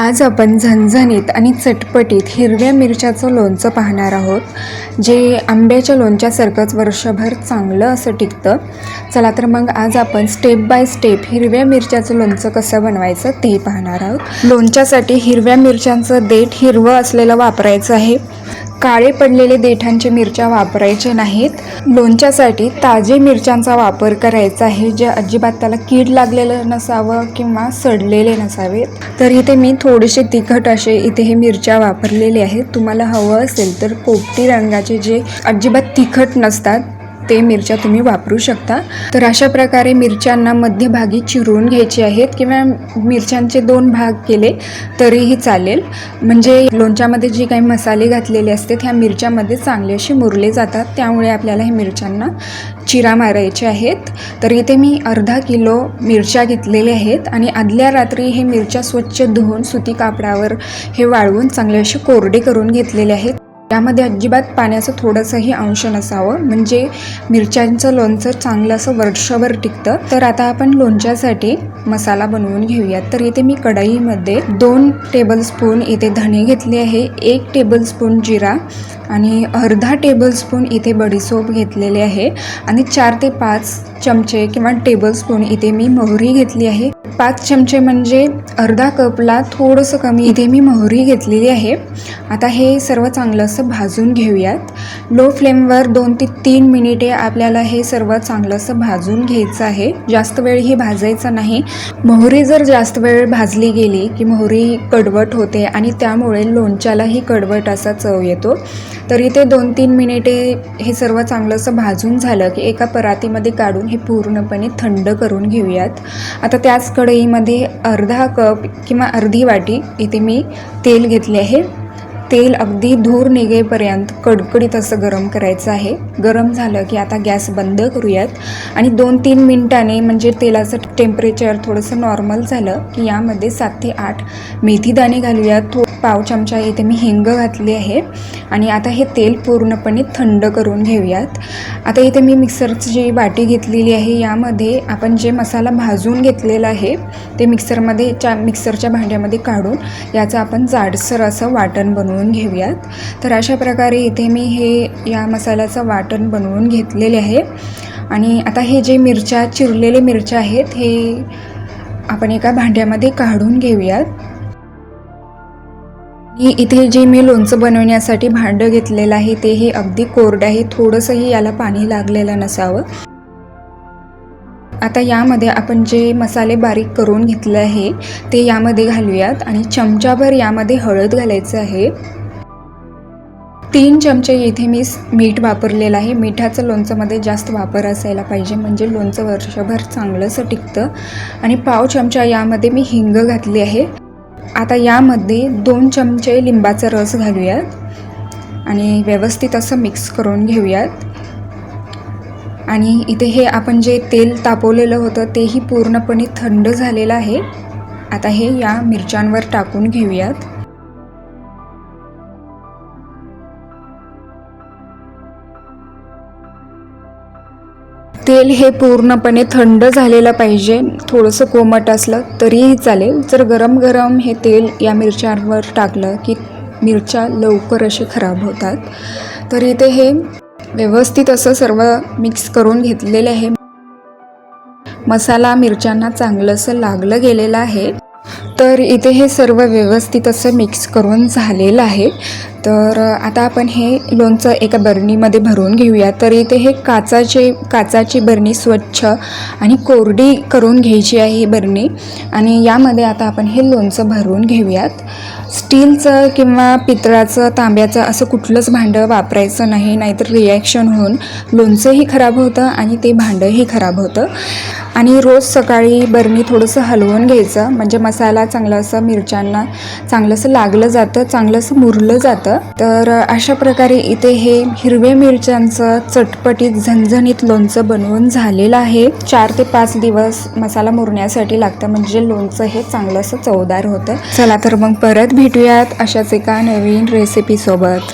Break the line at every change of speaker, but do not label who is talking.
आज आपण झणझणीत आणि चटपटीत हिरव्या मिरच्याचं लोणचं पाहणार आहोत जे आंब्याच्या लोणच्यासारखंच वर्षभर चांगलं असं टिकतं. चला तर मग आज आपण स्टेप बाय स्टेप हिरव्या मिरच्याचं लोणचं कसं बनवायचं ते पाहणार आहोत. लोणच्यासाठी हिरव्या मिरच्यांचं देठ हिरवं असलेलं वापरायचं आहे. काळे पडलेले देठांचे मिरच्या वापरायचे नाहीत. लोणच्यासाठी ताजे मिरच्यांचा वापर करायचा आहे जे अजिबात त्याला कीड लागलेलं नसावं किंवा सडलेले नसावेत. तर इथे मी थोडेसे तिखट असे इथे हे मिरच्या वापरलेले आहेत. तुम्हाला हवं असेल तर पोपटी रंगाचे जे अजिबात तिखट नसतात ते मिरच्या तुम्ही वापरू शकता. तर अशा प्रकारे मिरच्यांना मध्यभागी चिरून घ्यायचे आहेत किंवा मिरच्यांचे दोन भाग केले तरीही चालेल. म्हणजे लोणच्यामध्ये जे काही मसाले घातलेले असते ह्या मिरच्यामध्ये चांगले असे मुरले जातात. त्यामुळे आपल्याला हे मिरच्यांना चिरा मारायचे आहेत. तर इथे मी अर्धा किलो मिरच्या घेतलेल्या आहेत आणि आदल्या रात्री हे मिरच्या स्वच्छ धुवून सुती कापडावर हे वाळवून चांगले असे कोरडे करून घेतलेले आहेत. यामध्ये अजिबात पाण्याचं थोडंसंही अंश नसावं. म्हणजे मिरच्यांचं लोणचं चांगलं असं वर्षभर टिकतं. तर आता आपण लोणच्यासाठी मसाला बनवून घेऊयात. तर इथे मी कढईमध्ये दोन टेबलस्पून इथे धणे घेतले आहे. एक टेबलस्पून जिरा आणि अर्धा टेबलस्पून इथे बडीसोप घेतलेले आहे. आणि चार ते पाच चमचे किंवा टेबलस्पून इथे मी मोहरी घेतली आहे. पाच चमचे म्हणजे अर्धा कपला थोडंसं कमी इथे मी मोहरी घेतलेली आहे. आता हे सर्व चांगलं असं भाजून घेऊयात. लो फ्लेमवर दोन ते तीन मिनिटे आपल्याला हे सर्व चांगलं असं भाजून घ्यायचं आहे. जास्त वेळ ही भाजायचं नाही. मोहरी जर जास्त वेळ भाजली गेली की मोहरी कडवट होते आणि त्यामुळे लोणच्यालाही कडवट असा चव येतो. तर इथे दोन तीन मिनिटे हे सर्व चांगलं असं भाजून झालं की एका परातीमध्ये काढून हे पूर्णपणे थंड करून घेऊयात. आता त्याच कढईमध्ये अर्धा कप किंवा अर्धी वाटी इथे मी तेल घेतले आहे. तेल अगदी धूर निघेपर्यंत कडकडीत असं गरम करायचं आहे. गरम झालं की आता गॅस बंद करूयात. आणि दोन तीन मिनिटाने म्हणजे तेलाचं टेम्परेचर थोडंसं नॉर्मल झालं की यामध्ये सात ते आठ मेथीदाणे घालूयात. थो पाव चमचा इथे मी हिंग घातली आहे. आणि आता हे तेल पूर्णपणे थंड करून घेऊयात. आता इथे मी मिक्सरची जी वाटी घेतलेली आहे यामध्ये आपण जे मसाला भाजून घेतलेला आहे ते मिक्सरमध्ये च्या मिक्सरच्या भांड्यामध्ये काढून याचं आपण जाडसर असं वाटण बनवून घेऊयात. तर अशा प्रकारे इथे मी हे या मसाल्याचं वाटण बनवून घेतलेले आहे. आणि आता हे जे मिरच्या चिरलेले मिरच्या आहेत हे आपण एका भांड्यामध्ये काढून घेऊयात. इथे जे मी लोणचं बनवण्यासाठी भांडं घेतलेलं आहे ते हे अगदी कोरडं आहे. थोडंसंही याला पाणी लागलेलं नसावं. आता यामध्ये आपण जे मसाले बारीक करून घेतले आहे ते यामध्ये घालूयात आणि चमचाभर यामध्ये हळद घालायचं आहे. तीन चमचे इथे मी मीठ वापरलेलं आहे. मिठाचं लोणचंमध्ये जास्त वापर असायला पाहिजे म्हणजे लोणचं वर्षभर चांगलंसं टिकतं. आणि पाव चमचा यामध्ये मी हिंग घातली आहे. आता यामध्ये दोन चमचे लिंबाचा रस घालूयात आणि व्यवस्थित असं मिक्स करून घेऊयात. आणि इथे हे आपण जे तेल तापवलेलं होतं तेही पूर्णपणे थंड झालेलं आहे. आता हे या मिरच्यांवर टाकून घेऊयात. तेल हे पूर्णपणे थंड झालेलं पाहिजे. थोडंसं कोमट असलं तरीही चालेल. जर गरम गरम हे तेल या मिरच्यांवर टाकलं की मिरच्या लवकर असे खराब होतात. तर इथे हे व्यवस्थित असं सर्व मिक्स करून घेतलेले आहे. मसाला मिरच्यांना चांगलं असं लागलं गेलेलं आहे. तर इथे हे सर्व व्यवस्थित असं मिक्स करून झालेलं आहे. तर आता आपण हे लोणचं एका बरणीमध्ये भरून घेऊया. तर इथे हे काचाचे काचाची बरणी स्वच्छ आणि कोरडी करून घ्यायची आहे ही बरणी. आणि यामध्ये आता आपण हे लोणचं भरून घेऊयात. स्टीलचं किंवा पितळाचं तांब्याचं असं कुठलंच भांडं वापरायचं नाही नाहीतर रिॲक्शन होऊन लोणचंही खराब होतं आणि ते भांडंही खराब होतं. आणि रोज सकाळी बरणी थोडंसं हलवून घ्यायचं. म्हणजे मसाला चांगला असं मिरच्यांना चांगलं असं लागलं जातं चांगलं असं मुरलं जातं. तर अशा प्रकारे इथे हे हिरव्या मिरच्यांचं चटपटीत झणझणीत लोणचं बनवून झालेलं आहे. चार ते पाच दिवस मसाला मुरण्यासाठी लागतं. म्हणजे लोणचं हे चांगलं असं चवदार होतं. चला तर मग परत भेटूयात अशाच एका नवीन रेसिपीसोबत